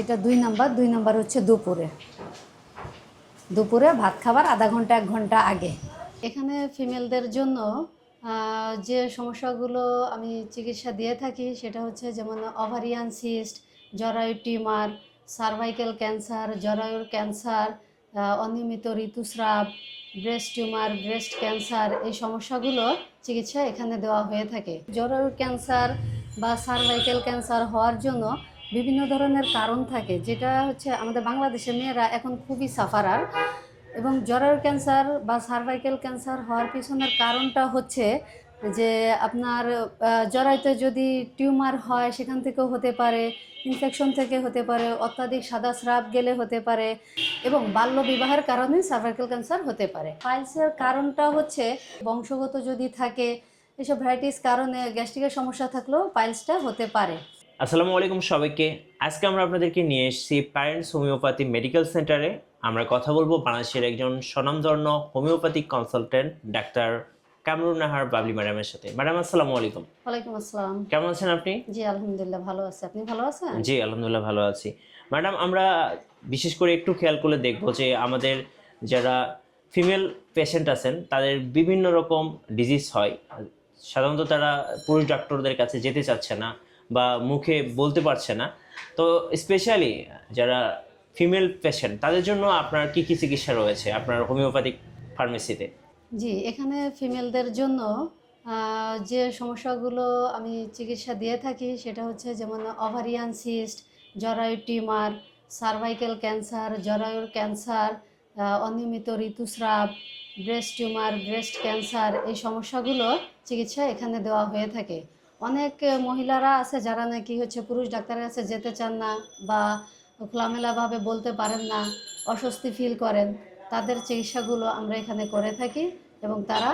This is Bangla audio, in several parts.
এটা দুই নাম্বার দুই নাম্বার হচ্ছে দুপুরে। দুপুরে ভাত খাবার আধা ঘণ্টা, এক ঘণ্টা আগে। এখানে ফিমেলদের জন্য যে সমস্যাগুলো আমি চিকিৎসা দিয়ে থাকি, সেটা হচ্ছে যেমন ওভারিয়ান সিস্ট, জরায়ু টিউমার, সার্ভাইকেল ক্যান্সার, জরায়ুর ক্যান্সার অনিয়মিত ঋতুস্রাব, ব্রেস্ট টিউমার, ব্রেস্ট ক্যান্সার, এই সমস্যাগুলো চিকিৎসা এখানে দেওয়া হয়ে থাকে। জরায়ুর ক্যান্সার বা সার্ভাইকেল ক্যান্সার হওয়ার জন্য বিভিন্ন ধরনের কারণ থাকে যেটা হচ্ছে আমাদের বাংলাদেশের মেয়েরা এখন খুবই সাফারার এবং জরায়ুর ক্যান্সার বা সার্ভাইকেল ক্যান্সার হওয়ার পিছনের কারণটা হচ্ছে যে আপনার আহ, জরায়ুতে যদি টিউমার হয় সেখান থেকেও হতে পারে ইনফেকশন থেকে হতে পারে অত্যাধিক সাদা স্রাব গেলে হতে পারে এবং বাল্য বিবাহের কারণে সার্ভাইকেল ক্যান্সার হতে পারে। পাইলসের কারণটা হচ্ছে বংশগত যদি থাকে এসব ভ্যারাইটিস কারণে গ্যাস্ট্রিকের সমস্যা থাকলেও পাইলসটা হতে পারে। আসসালামু আলাইকুম সবাইকে। আজকে আমরা আপনাদেরকে নিয়ে এসেছি প্যারেন্টস হোমিওপ্যাথি মেডিকেল সেন্টারে আমরা কথা বলব বাংলাদেশের একজন স্বনামধন্য homeopathic consultant doctor Kamrun Nahar Babli ম্যাডামের সাথে। ম্যাডাম আসসালামু আলাইকুম। ওয়ালাইকুম আসসালাম। কেমন আছেন আপনি? জি আলহামদুলিল্লাহ ভালো আছে। আপনি ভালো আছেন? জি আলহামদুলিল্লাহ ভালো আছি। ম্যাডাম আমরা বিশেষ করে একটু খেয়াল করে দেখব যে আমাদের যারা ফিমেল পেশেন্ট আছেন তাদের বিভিন্ন রকম ডিজিজ হয়। সাধারণত তারা পুরুষ ডাক্তারদের কাছে যেতে চাচ্ছে না। বা মুখে বলতে পারছে না। তো স্পেশালি যারা ফিমেল পেশেন্ট তাদের জন্য আপনার কি কি চিকিৎসা রয়েছে আপনার হোমিওপ্যাথিক ফার্মেসিতে জি, এখানে ফিমেলদের জন্য যে সমস্যাগুলো আমি চিকিৎসা দিয়ে থাকি সেটা হচ্ছে যেমন ওভারিয়ান সিস্ট জরায়ু টিউমার সার্ভাইকেল ক্যান্সার জরায়ুর ক্যান্সার অনিয়মিত ঋতুস্রাব ব্রেস্ট টিউমার ব্রেস্ট ক্যান্সার এই সমস্যাগুলো চিকিৎসা এখানে দেওয়া হয়ে থাকে। অনেক মহিলারা আছে যারা নাকি হচ্ছে পুরুষ ডাক্তারের কাছে যেতে চান না বা খোলামেলাভাবে বলতে পারেন না, অস্বস্তি ফিল করেন। তাদের চিকিৎসাগুলো আমরা এখানে করে থাকি এবং তারা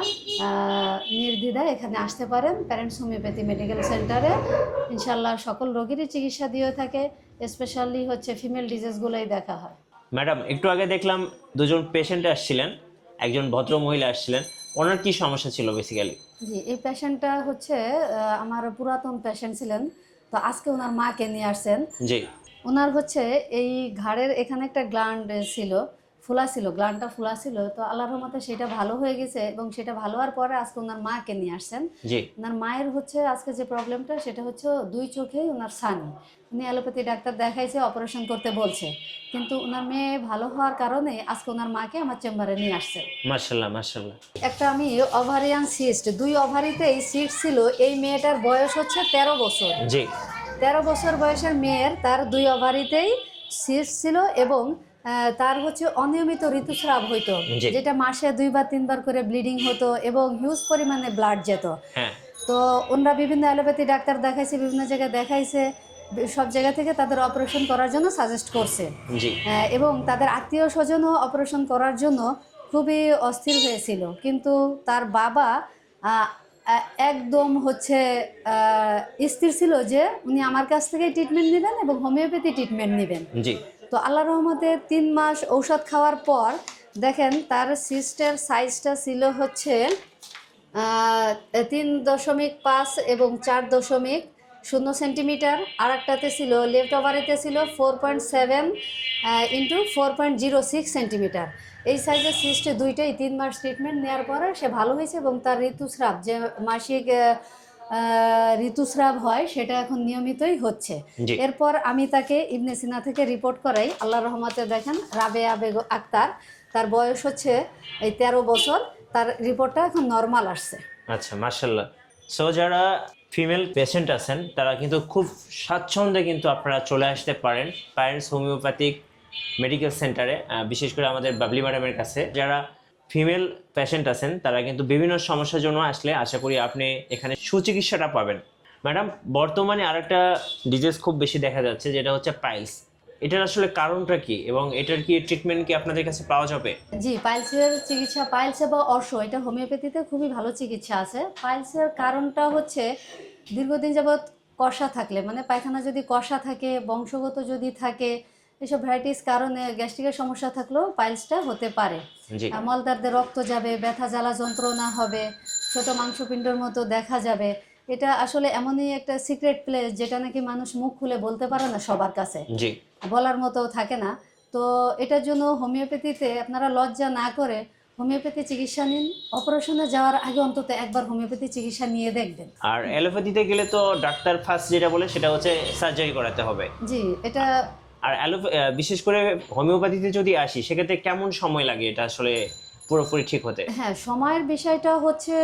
নির্দ্বিধায় এখানে আসতে পারেন প্যারেন্টস হোমিওপ্যাথি মেডিকেল সেন্টারে ইনশাল্লাহ সকল রোগীরই চিকিৎসা দিয়ে থাকে স্পেশালি হচ্ছে ফিমেল ডিজিজগুলোই দেখা হয়। ম্যাডাম একটু আগে দেখলাম দুজন পেশেন্ট আসছিলেন, একজন ভদ্র মহিলা আসছিলেন। ওনার কি সমস্যা ছিল বেসিক্যালি জি এই পেশেন্টটা হচ্ছে আমার পুরাতন পেশেন্ট ছিলেন। তো আজকে ওনার মাকে নিয়ে আসছেন। জি। ওনার হচ্ছে এই ঘাড়ের এখানে একটা গ্ল্যান্ড ছিল। ফোলা ছিল গ্লানটা ফোলা ছিল তো আল্লাহর রহমতে সেটা ভালো হয়ে গেছে এবং সেটা ভালো হওয়ার পরে আজকে ওনার মাকে নিয়ে আসছেন। ওনার মায়ের হচ্ছে আজকে যে প্রবলেমটা সেটা হচ্ছে দুই চোখেই ওনার সানি। উনি অ্যালোপ্যাথি ডাক্তার দেখাইছে অপারেশন করতে বলছে। কিন্তু ওনার মেয়ে ভালো হওয়ার কারণে আজকে ওনার মাকে আমার চেম্বারে নিয়ে আসছে। মার্শাল্লাহ মার্শাল্লাহ একটা আমি ওভারিয়ান সিস্ট দুই ওভারিতেই সিস্ট ছিল এই মেয়েটার বয়স হচ্ছে তেরো বছর। জি। তেরো বছর বয়সের মেয়ের তার দুই ওভারিতেই সিস্ট ছিল এবং তার হচ্ছে অনিয়মিত ঋতুস্রাব হইতো যেটা মাসে দুইবার তিনবার করে ব্লিডিং হতো এবং হিউজ পরিমাণে ব্লাড যেত। হ্যাঁ। তো ওনারা বিভিন্ন অ্যালোপ্যাথি ডাক্তার দেখাইছে বিভিন্ন জায়গায় দেখাইছে সব জায়গা থেকে তাদের অপারেশন করার জন্য সাজেস্ট করছে। এবং তাদের আত্মীয় স্বজনও অপারেশন করার জন্য খুবই অস্থির হয়েছিল। কিন্তু তার বাবা একদম হচ্ছে স্থির ছিল যে উনি আমার কাছ থেকে ট্রিটমেন্ট নেবেন এবং হোমিওপ্যাথি ট্রিটমেন্ট নেবেন। জি। তো আল্লাহ রহমতে তিন মাস ঔষধ খাওয়ার পর দেখেন তার সিস্টের সাইজটা ছিল হচ্ছে তিন দশমিক পাঁচ এবং চার দশমিক শূন্য সেন্টিমিটার। আর একটাতে ছিল, লেফট ওভারেতে ছিল four point seven into four point zero six centimetre. এই সাইজের সিস্টে দুইটাই তিন মাস ট্রিটমেন্ট নেওয়ার পরে সে ভালো হয়েছে এবং তার ঋতুস্রাব, যে মাসিক ঋতুস্রাব হয় সেটা এখন নিয়মিতই হচ্ছে। এরপর আমি তাকে ইবনে সিনা থেকে রিপোর্ট করাই। আল্লাহ রহমতে দেখেন রাবে বেগ আক্তার তার বয়স হচ্ছে এই তেরো বছর তার রিপোর্টটা এখন নর্মাল আসছে। আচ্ছা মার্শাল্লাহ সো যারা ফিমেল পেশেন্ট আছেন তারা কিন্তু খুব স্বাচ্ছন্দ্যে কিন্তু আপনারা চলে আসতে পারেন প্যারেন্টস হোমিওপ্যাথিক মেডিকেল সেন্টারে বিশেষ করে আমাদের বাবলি ম্যাডামের কাছে। যারা ফিমেল পেশেন্ট আছেন, তারা কিন্তু বিভিন্ন সমস্যার জন্য আসলে আশা করি আপনি এখানে সুচিকিৎসাটা পাবেন। ম্যাডাম, বর্তমানে আরেকটা ডিজিজ খুব বেশি দেখা যাচ্ছে, যেটা হচ্ছে পাইলস। এটার আসলে কারণটা কি এবং এটার কি ট্রিটমেন্ট কি আপনাদের কাছে পাওয়া যাবে? জি, পাইলসের চিকিৎসা, পাইলস বা অর্শ, এটা হোমিওপ্যাথিতে খুবই ভালো চিকিৎসা আছে। পাইলসের কারণটা হচ্ছে দীর্ঘদিন যাবৎ কষা থাকলে মানে পায়খানা যদি কষা থাকে, বংশগত যদি থাকে এসব ভ্যারাইটিস কারণে গ্যাস্ট্রিকের সমস্যা থাকলেও পাইলসটা হতে পারে। মলদ্বারদের রক্ত যাবে ব্যথা জ্বালা যন্ত্রণা হবে ছোট মাংসপিণ্ডর মতো দেখা যাবে। এটা আসলে এমনই একটা সিক্রেট প্লেস যেটা নাকি মানুষ মুখ খুলে বলতে পারে না সবার কাছে। বলার মতো থাকে না। তো এটার জন্য হোমিওপ্যাথিতে আপনারা লজ্জা না করে হোমিওপ্যাথি চিকিৎসা নিন। অপারেশনে যাওয়ার আগে অন্তত একবার হোমিওপ্যাথি চিকিৎসা নিয়ে দেখবেন। আর অ্যালোপ্যাথিতে গেলে তো ডাক্তার ফার্স্ট যেটা বলে সেটা হচ্ছে সার্জারি করাতে হবে। জি এটা আর বিশেষ করে হোমিওপ্যাথিতে যদি আসি সেক্ষেত্রে কেমন সময় লাগে এটা আসলে পুরোপুরি ঠিক হতে? হ্যাঁ সময়ের বিষয়টা হচ্ছে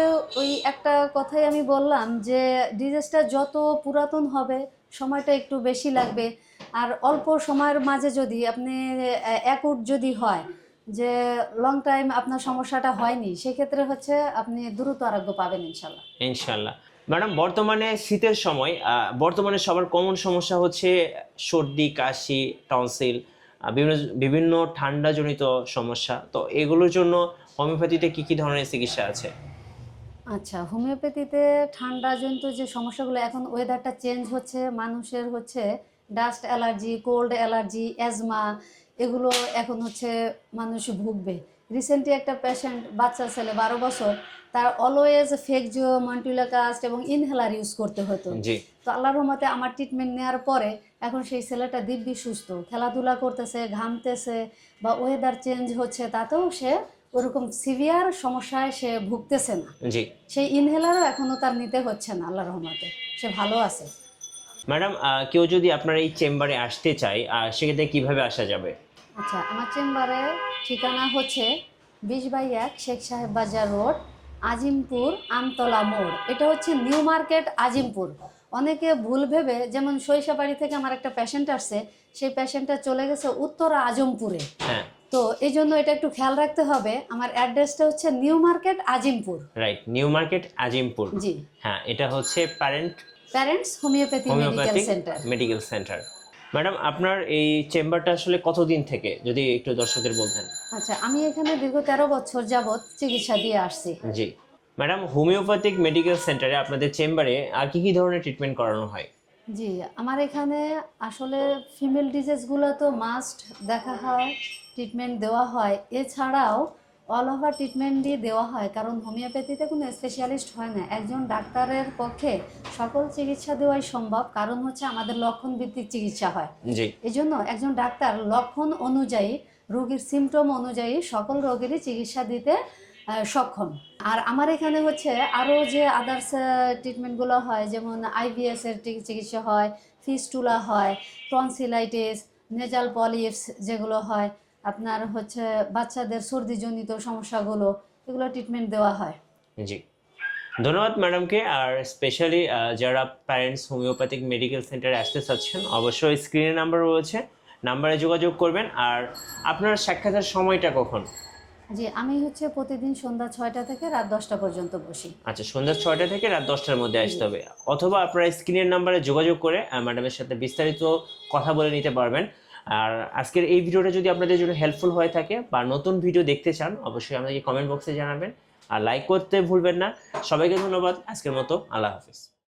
ওই একটা কথাই আমি বললাম যে ডিজিজটা যত পুরাতন হবে সময়টা একটু বেশি লাগবে। আর অল্প সময়ের মাঝে যদি আপনি অ্যাকুট যদি হয় যে লং টাইম আপনার সমস্যাটা হয়নি সেক্ষেত্রে হচ্ছে আপনি দ্রুত আরোগ্য পাবেন ইনশাল্লাহ। ইনশাল্লাহ। ম্যাডাম, বর্তমানে শীতের সময় বর্তমানে সবার কমন সমস্যা হচ্ছে সর্দি, কাশি টনসিল বিভিন্ন বিভিন্ন ঠান্ডাজনিত সমস্যা। তো এগুলোর জন্য হোমিওপ্যাথিতে কি কি ধরনের চিকিৎসা আছে? আচ্ছা হোমিওপ্যাথিতে ঠান্ডাজনিত যে সমস্যাগুলো, এখন ওয়েদারটা চেঞ্জ হচ্ছে, মানুষের হচ্ছে dust allergy cold allergy asthma এগুলো এখন হচ্ছে মানুষ ভুগবে। রিসেন্টলি একটা পেশেন্ট বাচ্চা ছেলে বারো বছর তার অলওয়েজ ফেকজিও মন্টুলাকাস্ট এবং ইনহেলার ইউজ করতে হতো। তো আল্লাহর রহমতে আমার ট্রিটমেন্ট নেওয়ার পরে এখন সেই ছেলেটা দিব্যি সুস্থ খেলাধুলা করতেছে ঘামতেছে বা ওয়েদার চেঞ্জ হচ্ছে তাতেও সে ওরকম সিভিয়ার সমস্যায় সে ভুগতেছে না। সেই ইনহেলারও এখনও তার নিতে হচ্ছে না আল্লাহ রহমতে। সে ভালো আছে। ম্যাডাম কেউ যদি আপনার এই চেম্বারে আসতে চায় সেক্ষেত্রে কীভাবে আসা যাবে? আচ্ছা আমার চেম্বারে ঠিকানা হচ্ছে বিশ বাই এক শেখ সাহেব বাজার রোড আজিমপুর আমতলা মোড়। এটা হচ্ছে নিউ মার্কেট আজিমপুর। অনেকে ভুল ভেবে যেমন সরিষাবাড়ি থেকে আমার একটা পেশেন্ট আসছে সেই পেশেন্টটা চলে গেছে উত্তর আজমপুরে। হ্যাঁ। তো এই জন্য এটা একটু খেয়াল রাখতে হবে আমার অ্যাড্রেসটা হচ্ছে New Market Azimpur. Right New Market Azimpur. জি। হ্যাঁ এটা হচ্ছে parent parents homeopathy medical centre medical centre madam আপনার এই চেম্বারটা আসলে কতদিন থেকে? যদি একটু দর্শকদের বলতেন। আচ্ছা আমি এখানে দীর্ঘ তেরো বছর যাবৎ চিকিৎসা দিয়ে আসছি। জি। ম্যাডাম হোমিওপ্যাথিক মেডিকেল সেন্টারে আপনাদের চেম্বারে আর কি কি ধরনের ট্রিটমেন্ট করানো হয়? জি আমার এখানে আসলে ফিমেল ডিজিজগুলো তো মাস্ট দেখা হয় ট্রিটমেন্ট দেওয়া হয়। এছাড়াও অল ওভার ট্রিটমেন্টই দেওয়া হয়। কারণ হোমিওপ্যাথিতে কোনো স্পেশালিস্ট হয় না। একজন ডাক্তারের পক্ষে সকল চিকিৎসা দেওয়াই সম্ভব। কারণ হচ্ছে আমাদের লক্ষণ ভিত্তিক চিকিৎসা হয়। এই জন্য একজন ডাক্তার লক্ষণ অনুযায়ী রোগীর সিমটম অনুযায়ী সকল রোগেরই চিকিৎসা দিতে সক্ষম। আর আমার এখানে হচ্ছে আরও যে আদার্স ট্রিটমেন্টগুলো হয় যেমন আইবিএস এর টি- চিকিৎসা হয় ফিস্টুলা হয় টনসিলাইটিস নেজাল পলিপস যেগুলো হয় আপনার হচ্ছে বাচ্চাদের সর্দিজনিত সমস্যাগুলো এগুলো ট্রিটমেন্ট দেওয়া হয়। জি। ধন্যবাদ ম্যাডামকে আর স্পেশালি যারা প্যারেন্টস হোমিওপ্যাথিক মেডিকেল সেন্টারে আসতে চাচ্ছেন অবশ্যই স্ক্রিনে নাম্বার রয়েছে নাম্বারে যোগাযোগ করবেন। আর আপনার সাক্ষাতের সময়টা কখন? জি আমি হচ্ছে প্রতিদিন সন্ধ্যা ছয়টা থেকে রাত দশটা পর্যন্ত বসি। আচ্ছা সন্ধ্যা ছয়টা থেকে রাত দশটার মধ্যে আসতে হবে। অথবা আপনারা স্ক্রিনের নাম্বারে যোগাযোগ করে ম্যাডামের সাথে বিস্তারিত কথা বলে নিতে পারবেন। আর আজকের এই ভিডিওটা যদি আপনাদের জন্য হেল্পফুল হয়ে থাকে বা নতুন ভিডিও দেখতে চান, অবশ্যই আমাদেরকে কমেন্ট বক্সে জানাবেন। আর লাইক করতে ভুলবেন না। সবাইকে ধন্যবাদ। আজকের মতো আল্লাহ হাফিজ।